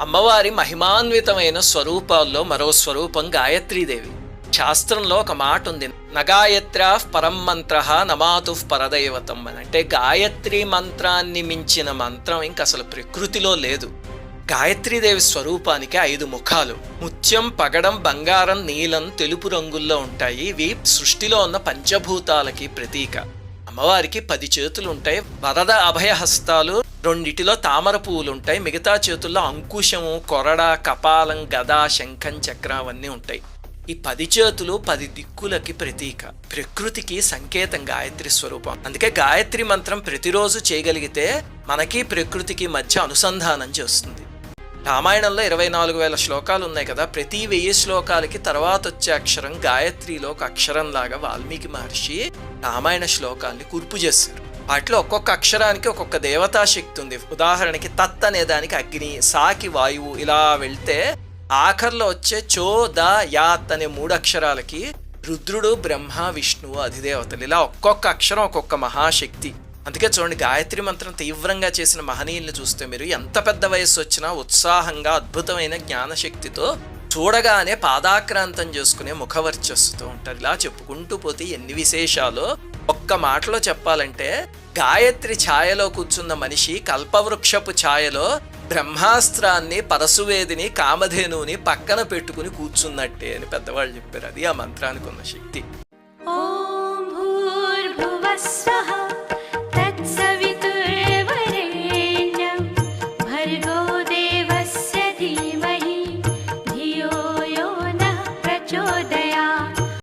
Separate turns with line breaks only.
అమ్మవారి మహిమాన్వితమైన స్వరూపాల్లో మరో స్వరూపం గాయత్రీదేవి. శాస్త్రంలో ఒక మాట ఉంది నగాయత్ర పరం మంత్ర నమాతు పరదైవతం అని. అంటే గాయత్రి మంత్రాన్ని మించిన మంత్రం ఇంక అసలు ప్రకృతిలో లేదు. గాయత్రీదేవి స్వరూపానికి ఐదు ముఖాలు. ముత్యం పగడం బంగారం నీలం తెలుపు రంగుల్లో ఉంటాయి. ఇవి సృష్టిలో ఉన్న పంచభూతాలకి ప్రతీక. అమ్మవారికి పది చేతులు ఉంటాయి వరద అభయహస్తాలు రెండిటిలో తామర పువ్వులు ఉంటాయి మిగతా చేతుల్లో అంకుశము కొరడ కపాలం గద శంఖం చక్రం అవన్నీ ఉంటాయి. ఈ పది చేతులు పది దిక్కులకి ప్రతీక. ప్రకృతికి సంకేతం గాయత్రి స్వరూపం. అందుకే గాయత్రి మంత్రం ప్రతిరోజు చేయగలిగితే మనకి ప్రకృతికి మధ్య అనుసంధానం చేస్తుంది. రామాయణంలో ఇరవై నాలుగు వేల శ్లోకాలు ఉన్నాయి కదా ప్రతి వెయ్యి శ్లోకాలకి తర్వాత వచ్చే అక్షరం గాయత్రిలో ఒక అక్షరం లాగా వాల్మీకి మహర్షి రామాయణ శ్లోకాల్ని కూర్పు చేశారు. వాటిలో ఒక్కొక్క అక్షరానికి ఒక్కొక్క దేవతా శక్తి ఉంది. ఉదాహరణకి తత్ అనే దానికి అగ్ని సాకి వాయువు ఇలా వెళ్తే ఆఖర్లో వచ్చే చో ద యాత్ అనే మూడు అక్షరాలకి రుద్రుడు బ్రహ్మ విష్ణువు అధిదేవతలు ఇలా ఒక్కొక్క అక్షరం ఒక్కొక్క మహాశక్తి. అందుకే చూడండి గాయత్రి మంత్రం తీవ్రంగా చేసిన మహనీయుల్ని చూస్తే మీరు ఎంత పెద్ద వయస్సు వచ్చినా ఉత్సాహంగా అద్భుతమైన జ్ఞానశక్తితో చూడగానే పాదాక్రాంతం చేసుకునే ముఖవర్చస్సుతో ఉంటారు. ఇలా చెప్పుకుంటూ పోతే ఎన్ని విశేషాలు? ఒక్క మాటలో చెప్పాలంటే గాయత్రి ఛాయలో కూర్చున్న మనిషి కల్పవృక్షపు ఛాయలో బ్రహ్మాస్త్రాన్ని పరశువేదిని కామధేనుని పక్కన పెట్టుకుని కూర్చున్నట్టే అని పెద్దవాళ్ళు చెప్పారు. అది ఆ మంత్రానికి ఉన్న శక్తి.